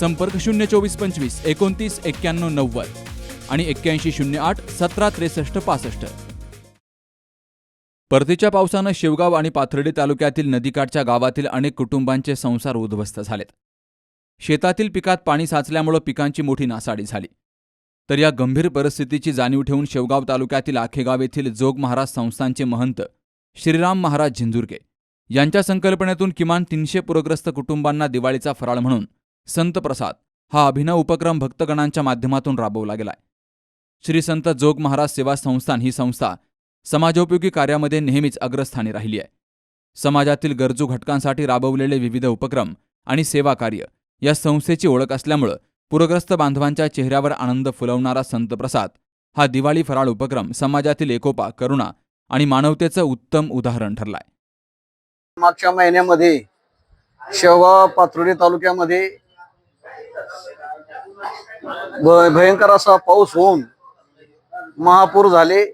संपर्क शून्य चोवीस पंचवीस एकोणतीस एक्क्याण्णव नव्वद आणि एक्क्याऐंशी शून्य आठ सतरा त्रेसष्ट पासष्ट. परतीच्या पावसानं शेवगाव आणि पाथर्डी तालुक्यातील नदीकाठच्या गावातील अनेक कुटुंबांचे संसार उद्ध्वस्त झालेत. शेतातील पिकात पाणी साचल्यामुळं पिकांची मोठी नासाडी झाली. तर या गंभीर परिस्थितीची जाणीव ठेवून शेवगाव तालुक्यातील आखेगाव येथील जोग महाराज संस्थांचे महंत श्रीराम महाराज झिंजुर्गे यांच्या संकल्पनेतून किमान तीनशे पूरग्रस्त कुटुंबांना दिवाळीचा फराळ म्हणून संत प्रसाद हा अभिनव उपक्रम भक्तगणांच्या माध्यमातून राबवला गेलाय. श्री संत जोग महाराज सेवा संस्थान ही संस्था समाजोपयोगी कार्यामध्ये नेहमीच अग्रस्थानी राहिली आहे. समाजातील गरजू घटकांसाठी राबवलेले विविध उपक्रम आणि सेवा कार्य या संस्थेची ओळख असल्यामुळं पूरग्रस्त बांधवांच्या चेहऱ्यावर आनंद फुलवणारा संत प्रसाद हा दिवाळी फराळ उपक्रम समाजातील एकोपा करुणा आणि मानवतेचं उत्तम उदाहरण ठरलाय. मागच्या महिन्यामध्ये शेवगाव पाथर्डी तालुक्यामध्ये भयंकर असा पाऊस होऊन महापूर झाले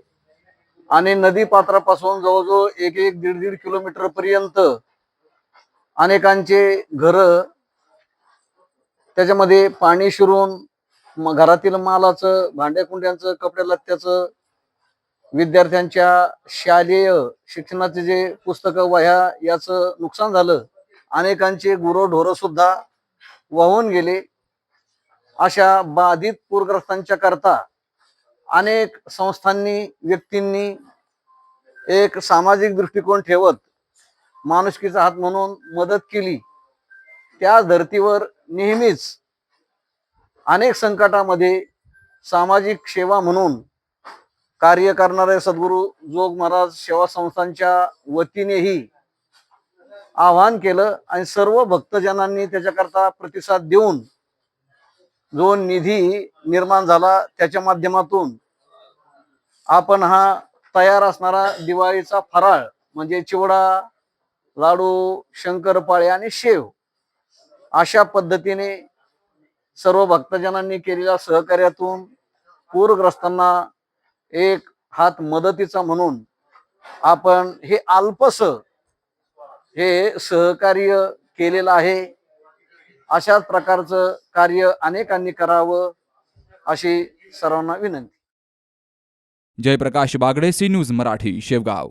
आणि नदी पात्रापासून जवळजवळ एक एक दीड दीड किलोमीटर पर्यंत अनेकांचे घर त्याच्यामध्ये पाणी शिरून घरातील मालाचं भांड्याकुंड्यांचं कपड्या लत्त्याचं विद्यार्थ्यांच्या शालेय शिक्षणाचे जे पुस्तकं वह्या याचं नुकसान झालं. अनेकांचे गुरंढोरं सुद्धा वाहून गेले. अशा बाधित पूरग्रस्तांच्या करता अनेक संस्थांनी व्यक्तींनी एक सामाजिक दृष्टिकोन ठेवत माणुसकीचा हात म्हणून मदत केली. त्या धर्तीवर नेहमीच अनेक संकटामध्ये सामाजिक सेवा म्हणून कार्य करणारे सद्गुरू जोग महाराज सेवा संस्थांच्या वतीनेही आवाहन केलं आणि सर्व भक्तजनांनी त्याच्याकरता प्रतिसाद देऊन जो निधी निर्माण झाला त्याच्या माध्यमातून आपण हा तयार असणारा दिवाळीचा फराळ म्हणजे चिवडा लाडू शंकरपाळे आणि शेव अशा पद्धतीने सर्व भक्तजनांनी केलेल्या सहकार्यातून पूरग्रस्तांना एक हात मदतीचा म्हणून आपण हे अल्पस हे सहकार्य केलेलं आहे. अशाच प्रकारचं कार्य अनेकांनी करावं अशी सर्वांना विनंती. Jayprakash Bagde C news Marathi Shevgaon.